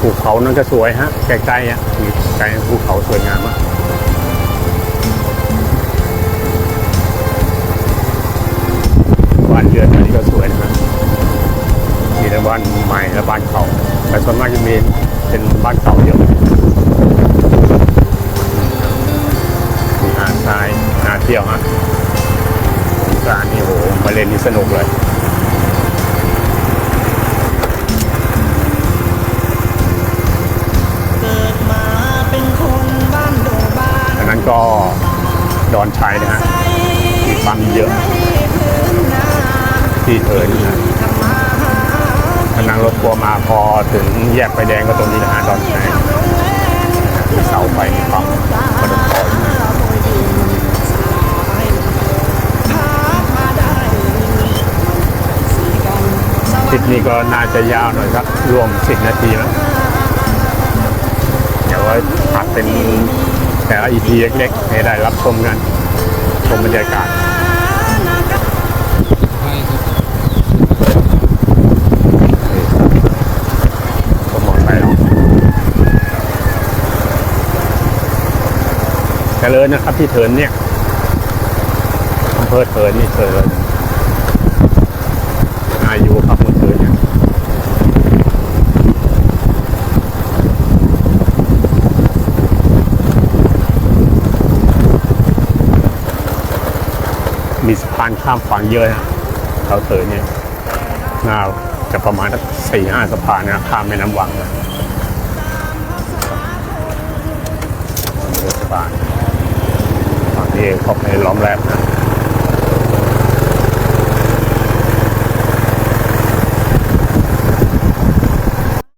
ภูเขานั่นก็สวยฮะใกล้ๆอะมีใกล้ภูเขาสวยงามมากบ้านเรือนอันนี้ก็สวยนะฮะมีแต่บ้านใหม่และบ้านเก่าแต่ส่วนมากจะมีเป็นบ้านเก่าเยอะมีหาดทรายหาเที่ยวฮะสงการนี่โหมาเล่นนี่สนุกเลย นั้นก็ดอนชัยนะฮะมีปั๊มเยอะ ที่เอิญนะทำมาหาถ้านั่งรถทัวมาพอถึงแยกไฟแดงก็ตรงนี้นะฮะดอนชัยมีเสาไฟมีปั๊มกระดกคอยนะโดยดินสายพักมาด้สีกันสคลิปนี้ก็น่าจะยาวหน่อยครับ รวม 10 นาทีแล้วเดี๋ยวไว้ตัดเป็น แต่ละ EP เล็กๆให้ได้รับชมกัน ชมบรรยากาศก็มองไปเนาะเจริญนะครับที่เถินเนี่ยอำเภอเถินนี่เถินอายุครับเมื่อคืนเนี่ย มีสะพานข้ามฝั่งเยอะนะเขาเตยเนี่ยน่าจะประมาณสี่ห้าสะพานนะข้ามแม่น้ำวังนะสะพานฝั่งนี้เขาไปล้อมแรบนะ